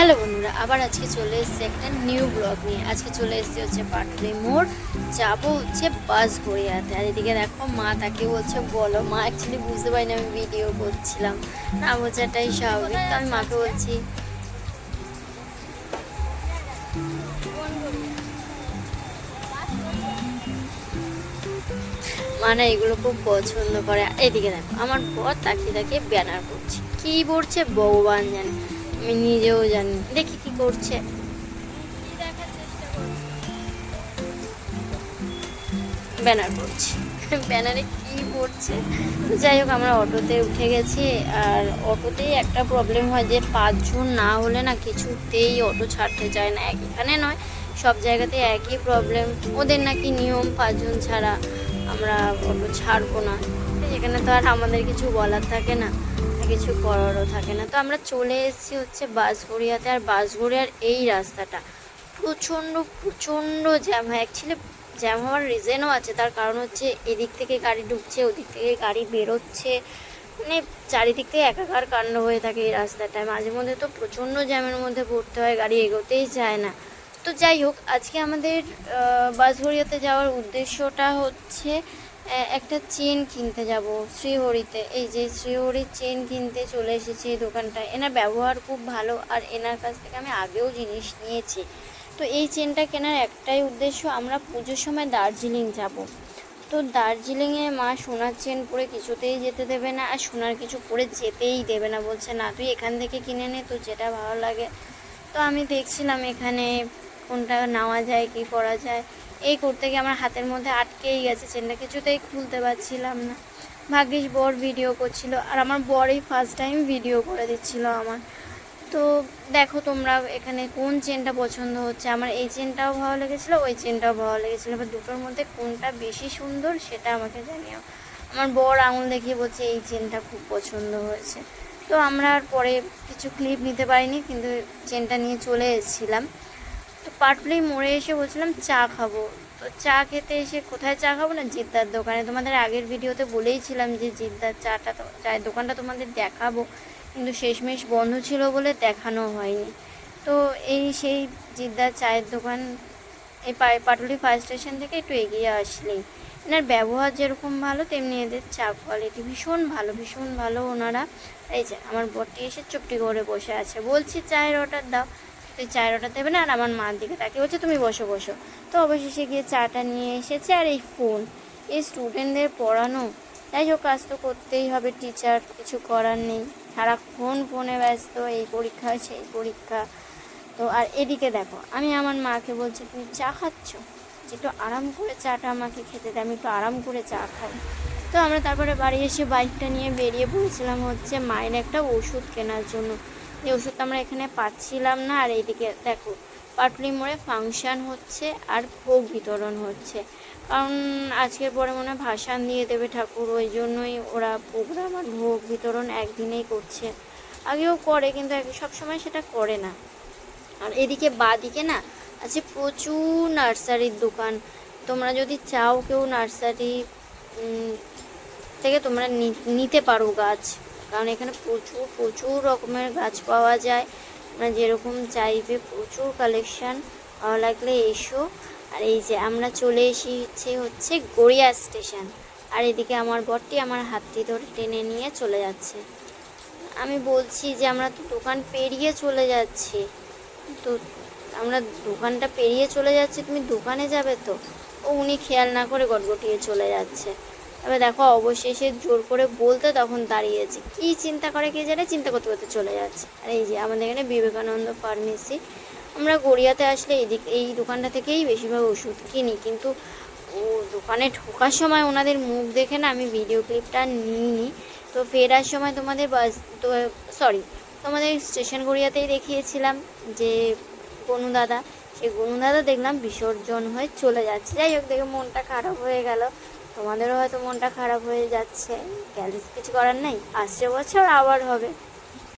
Hello বন্ধুরা, আবার আজকে চলে এসেছি একটা নিউ ব্লগ নিয়ে। আজকে চলে এসেছি হচ্ছে পাটলি মোড়। যাব হচ্ছে বাস গড়িয়াতে। আর এদিকে দেখো মা তাকে বলছে বলো। মা অ্যাকচুয়ালি বুঝতে পারিনি আমি ভিডিও করছিলাম। না বলছে এটাই স্বাভাবিক। তো আমি মাকে বলছি, মা না এগুলো খুব পছন্দ করে। এদিকে দেখো, আমার বর তাকিয়ে তাকিয়ে ব্যানার করছে। কি পড়ছে ভগবান জানে। আমি নিজেও জানি। দেখি কি করছে। ব্যানার করছে ব্যানারে কি পড়ছে? যাই হোক, আমরা অটোতে উঠে গেছি। আর অটোতেই একটা প্রবলেম হয় যে পাঁচজন না হলে না কিছুতেই অটো ছাড়তে চায় না। এখানে নয়, সব জায়গাতে একই প্রবলেম ওদের নাকি নিয়ম, পাঁচজন ছাড়া আমরা অটো ছাড়বো না। তো সেখানে তো আর আমাদের কিছু বলার থাকে না। কিছু করারও থাকে না। তো আমরা চলে এসেছি হচ্ছে বাসগড়িয়াতে আর বাসগড়িয়ার এই রাস্তাটা প্রচণ্ড প্রচণ্ড জ্যাম হয়। অ্যাকচুয়ালি জ্যাম হওয়ার রিজনও আছে। তার কারণ হচ্ছে এদিক থেকে গাড়ি ঢুকছে, ওদিক থেকে গাড়ি বেরোচ্ছে। মানে চারিদিক থেকে একাকার কাণ্ড হয়ে থাকে এই রাস্তাটায়। মাঝে মধ্যে তো প্রচণ্ড জ্যামের মধ্যে পড়তে হয়, গাড়ি এগোতেই যায় না। তো যাই হোক, আজকে আমাদের বাসঘড়িয়াতে যাওয়ার উদ্দেশ্যটা হচ্ছে একটা চেন কিনতে যাব, শ্রীহরিতে। এই যে শ্রীহরির চেন কিনতে চলে এসেছি এই দোকানটায়। এনার ব্যবহার খুব ভালো আর এনার কাছ থেকে আমি আগেও জিনিস নিয়েছি। তো এই চেনটা কেনার একটাই উদ্দেশ্য, আমরা পুজোর সময় দার্জিলিং যাব। তো দার্জিলিংয়ে মা সোনার চেন পরে কিছুতেই যেতে দেবে না, আর সোনার কিছু পরে যেতেই দেবে না। বলছে, না, তুই এখান থেকে কিনে নে তো যেটা ভালো লাগে। তো আমি দেখছিলাম এখানে কোনটা নেওয়া যায়, কি করা যায়। এই করতে গিয়ে আমার হাতের মধ্যে আটকেই গেছে, চেনটা কিছুতেই খুলতে পারছিলাম না। ভাগ্যিস বর ভিডিও করছিল, আর আমার বরই ফার্স্ট টাইম ভিডিও করে দিচ্ছিল আমার। তো দেখো তোমরা এখানে কোন চেনটা পছন্দ হচ্ছে? আমার এই চেনটাও ভালো লেগেছিলো, ওই চেনটাও ভালো লেগেছিলো। এবার দুটোর মধ্যে কোনটা বেশি সুন্দর সেটা আমাকে জানিও। আমার বর আঙুল দেখিয়ে বলছে, এই চেনটা খুব পছন্দ হয়েছে। তো আমরা আর পরে কিছু ক্লিপ নিতে পারিনি, কিন্তু চেনটা নিয়ে চলে এসেছিলাম। তো পাটলি মোড়ে এসে বলছিলাম চা খাব। তো চা খেতে এসে কোথায় চা খাব না? জিদ্দার দোকানে। তোমাদের আগের ভিডিওতে বলেইছিলাম যে জিদ্দার চাটা চায়ের দোকানটা তোমাদের দেখাবো। কিন্তু শেষমেশ বন্ধ ছিল বলে দেখানো হয়নি। তো এই সেই জিদ্দার চায়ের দোকান এই পাটুলি ফায়ার স্টেশন থেকে একটু এগিয়ে আসলেই। এনার ব্যবহার যেরকম ভালো, তেমনি এদের চা কোয়ালিটি ভীষণ ভালো ভীষণ ভালো ওনারা। এই যে, আমার বরটি এসে চুপটি করে বসে আছে। বলছি, চায়ের অর্ডার দাও। তুই চায়ের অর্ডার দেবে না, আর আমার মার দিকে তাকে বলছে, তুমি বসো বসো। তো অবশেষে গিয়ে চাটা নিয়ে এসেছে, আর এই ফোন এই স্টুডেন্টদের পড়ানো। যাই হোক, কাজ তো করতেই হবে টিচার কিছু করার নেই। সারাক্ষণ ফোনে ব্যস্ত, এই পরীক্ষা, সেই পরীক্ষা। তো আর এদিকে দেখো, আমি আমার মাকে বলছি, তুমি চা খাচ্ছ? একটু আরাম করে চাটা আমাকে খেতে দেয় আমি একটু আরাম করে চা খাই। তো আমরা তারপরে বাড়ি এসে বাইকটা নিয়ে বেরিয়ে পড়েছিলাম হচ্ছে মায়ের একটা ওষুধ কেনার জন্য। এই ওষুধটা আমরা এখানে পাচ্ছিলাম না। আর এইদিকে দেখো, পাটলি মোড়ে ফাংশান হচ্ছে আর ভোগ বিতরণ হচ্ছে। কারণ আজকের পরে মনে হয় ভাসান দিয়ে দেবে ঠাকুর, ওই জন্যই ওরা প্রোগ্রাম আর ভোগ বিতরণ একদিনেই করছে। আগেও করে, কিন্তু এক- সবসময় সেটা করে না। আর এদিকে বাদিকে না, আছে প্রচুর নার্সারির দোকান। তোমরা যদি চাও কেউ নার্সারি থেকে তোমরা নিতে পারো গাছ। কারণ এখানে প্রচুর প্রচুর রকমের গাছ পাওয়া যায়। তোমরা যেরকম চাইবে প্রচুর কালেকশান ভালো লাগলে এসো। আর এই যে আমরা চলে এসেছি হচ্ছে গড়িয়া স্টেশন আর এদিকে আমার বরটি আমার হাতটি ধরে টেনে নিয়ে চলে যাচ্ছে। আমি বলছি যে আমরা তো দোকান পেরিয়ে চলে যাচ্ছি। তো আমরা দোকানটা পেরিয়ে চলে যাচ্ছি, তুমি দোকানে যাবে তো? ও উনি খেয়াল না করে গটগটিয়ে চলে যাচ্ছে। তবে দেখো, অবশেষে জোর করে বলতে তখন দাঁড়িয়েছে। কি চিন্তা করে কে জানে? চিন্তা করতে করতে চলে যাচ্ছে। আর এই যে আমাদের এখানে বিবেকানন্দ ফার্মেসি, আমরা গড়িয়াতে আসলে এইদিক এই দোকানটা থেকেই বেশিরভাগ ওষুধ কিনি। কিন্তু ও দোকানে ঢোকার সময় ওনাদের মুখ দেখে না আমি ভিডিও ক্লিপটা নিইনি। তো ফেরার সময় তোমাদের বাস, তো সরি তোমাদের স্টেশন গড়িয়াতেই দেখিয়েছিলাম যে গনু দাদা। সেই গনু দাদা দেখলাম বিসর্জন হয়ে চলে যাচ্ছে। যাই হোক, দেখে মনটা খারাপ হয়ে গেল। তোমাদেরও হয়তো মনটা খারাপ হয়ে যাচ্ছে। কিছু করার নেই। আসছে বছর আবার হবে।